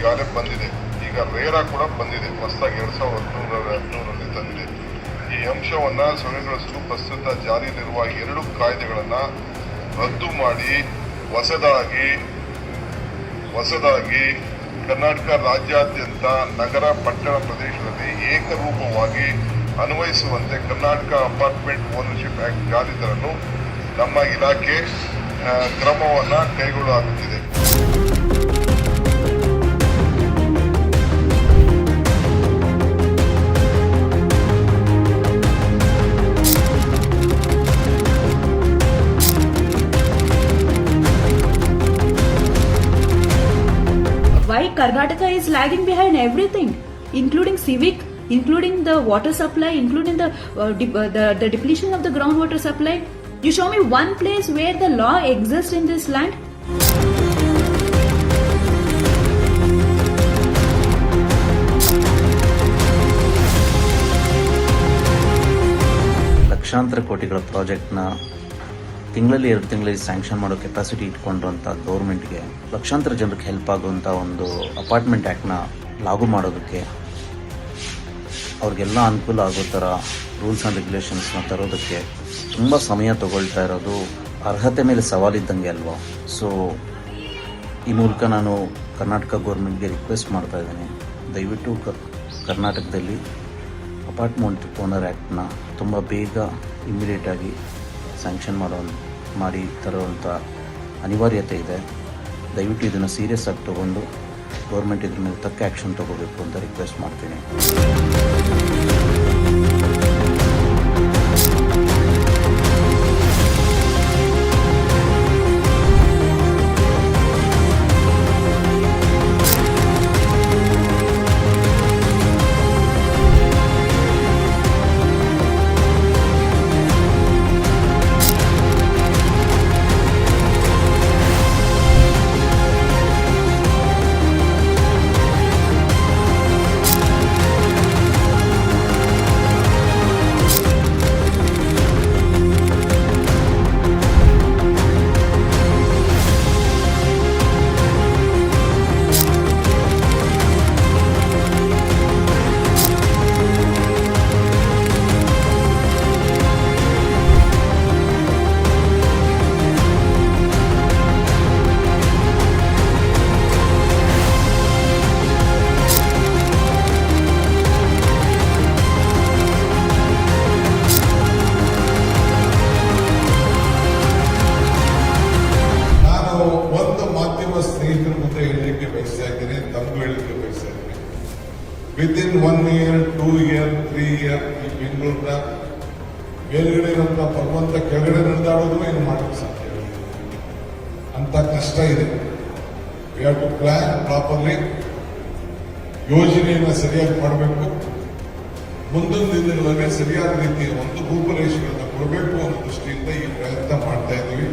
ಈಗಾಗಲೇ ಬಂದಿದೆ. ಈಗ ರೇರಾ ಕೂಡ ಬಂದಿದೆ. ಹೊಸದಾಗಿ ಎರಡು ಸಾವಿರದ ಹದಿನೂರ ಹದಿನೂರರಲ್ಲಿ ತಂದಿದೆ. ಈ ಅಂಶವನ್ನು ಸೊನೆಗೊಳಿಸಲು ಪ್ರಸ್ತುತ ಜಾರಿಯಲ್ಲಿರುವ ಎರಡು ಕಾಯ್ದೆಗಳನ್ನು ರದ್ದು ಮಾಡಿ ಹೊಸದಾಗಿ ಹೊಸದಾಗಿ ಕರ್ನಾಟಕ ರಾಜ್ಯಾದ್ಯಂತ ನಗರ ಪಟ್ಟಣ ಪ್ರದೇಶದಲ್ಲಿ ಏಕರೂಪವಾಗಿ ಅನ್ವಯಿಸುವಂತೆ ಕರ್ನಾಟಕ ಅಪಾರ್ಟ್ಮೆಂಟ್ ಓನರ್ಶಿಪ್ ಆ್ಯಕ್ಟ್ ಜಾರಿ ತರಲು ನಮ್ಮ ಇಲಾಖೆ ಕ್ರಮವನ್ನು ಕೈಗೊಳ್ಳಲಾಗುತ್ತಿದೆ. Karnataka is lagging behind everything, including civic, including the water supply, including the, uh, de- uh, the the depletion of the groundwater supply. You show me one place where the law exists in this land. ಲಕ್ಷಾಂತರ ಕೋಟಿಗಳ ಪ್ರಾಜೆಕ್ಟ್ನ ತಿಂಗಳಲ್ಲಿ ಎರಡು ತಿಂಗಳಲ್ಲಿ sanction ಮಾಡೋ capacity ಇಟ್ಕೊಂಡಿರೋಂಥ ಗೌರ್ಮೆಂಟ್ಗೆ ಲಕ್ಷಾಂತರ ಜನರಿಗೆ help ಆಗುವಂಥ ಒಂದು apartment ಆ್ಯಕ್ಟ್ನ ಲಾಗು ಮಾಡೋದಕ್ಕೆ ಅವ್ರಿಗೆಲ್ಲ ಅನುಕೂಲ ಆಗೋ ಥರ ರೂಲ್ಸ್ ಆ್ಯಂಡ್ ರೆಗ್ಯುಲೇಷನ್ಸ್ನ ತರೋದಕ್ಕೆ ತುಂಬ ಸಮಯ ತಗೊಳ್ತಾ ಇರೋದು ಅರ್ಹತೆ ಮೇಲೆ ಸವಾಲಿದ್ದಂಗೆ ಅಲ್ವಾ? ಸೊ ಈ ಮೂಲಕ ನಾನು ಕರ್ನಾಟಕ ಗೌರ್ಮೆಂಟ್ಗೆ ರಿಕ್ವೆಸ್ಟ್ ಮಾಡ್ತಾ ಇದ್ದೀನಿ. ದಯವಿಟ್ಟು ಕರ್ನಾಟಕದಲ್ಲಿ ಅಪಾರ್ಟ್ಮೆಂಟ್ ಓನರ್ ಆ್ಯಕ್ಟ್ನ ತುಂಬ ಬೇಗ ಇಮ್ಮಿಡಿಯೇಟಾಗಿ ಸ್ಯಾಂಕ್ಷನ್ ಮಾಡೋ ಮಾಡಿ ತರುವಂಥ ಅನಿವಾರ್ಯತೆ ಇದೆ. ದಯವಿಟ್ಟು ಇದನ್ನು ಸೀರಿಯಸ್ ಆಗಿ ತೊಗೊಂಡು ಗೌರ್ಮೆಂಟ್ ಇದ್ರ ಮೇಲೆ ತಕ್ಕ ಆ್ಯಕ್ಷನ್ ತೊಗೋಬೇಕು ಅಂತ ರಿಕ್ವೆಸ್ಟ್ ಮಾಡ್ತೀನಿ. ಸ್ನೇಹಿತರ ಮುಂದೆ ಹೇಳಲಿಕ್ಕೆ ಬಯಸ್ತಾ ಇದ್ದೀನಿ, ತಮಗೂ ಹೇಳಲಿಕ್ಕೆ ಬಯಸ್ತಾ ಇದ್ದೀನಿ. Within one year two year three year ಈ ಬೆಂಗಳೂರಿನ ಮೇಲ್ಗಡೆ ಇರುವಂತ ಭಗವಂತ ಕೆಳಗಡೆ ನಡೆದಾಡೋದು ಏನು ಮಾಡಕ್ಕೆ ಸಾಧ್ಯ ಅಂತ ಕಷ್ಟ ಇದೆ. We have to plan properly ಯೋಜನೆಯನ್ನು ಸರಿಯಾಗಿ ಮಾಡಬೇಕು. ಮುಂದಿನ ದಿನಗಳಲ್ಲಿ ಸರಿಯಾದ ರೀತಿಯ ಒಂದು ರೂಪುರೇಷೆಗಳನ್ನು ಕೊಡಬೇಕು ಅನ್ನೋ ದೃಷ್ಟಿಯಿಂದ ಈ ಪ್ರಯತ್ನ ಮಾಡ್ತಾ ಇದ್ದೀವಿ.